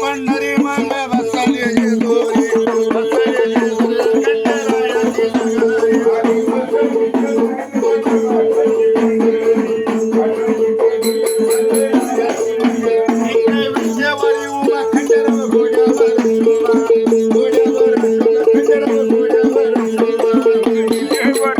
பண்ணரே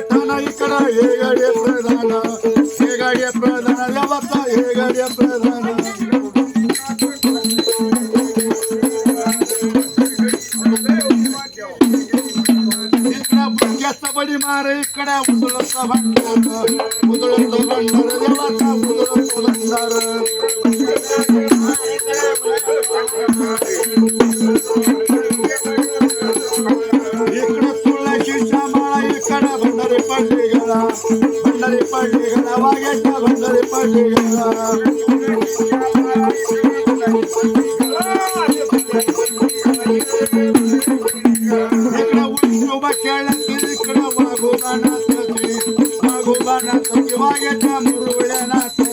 ठाणा इकडं हे गाडी प्रधान. हे गाडी प्रधान देवाचा हे गाडी प्रधान. बडी मार इकडे उदळचा भांडार उदळचा भांडार देवाचा उदळचा भांडार इकडे भंडारे पडले गेला भंडारे पडले गेला वाघ्याच्या भंडारे पडले गेला इकडं इकडं वाघोबा नाचते वाघोबा नाचते वाघ्याच्या नाचते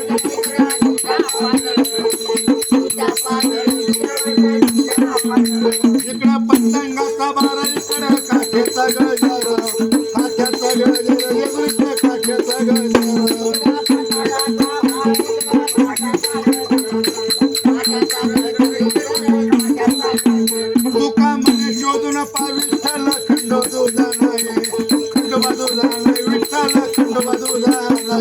इकडं पतंगाचा बारा इकडं काठ्याचा गळजार काठ्याचा गळजार इकडं काठ्याचा गळजार तुका म्हणे शोधून पावी ठरला खंड दुधा नाही खंड बाजू झाला विठ्ठला खंड बाजू झाला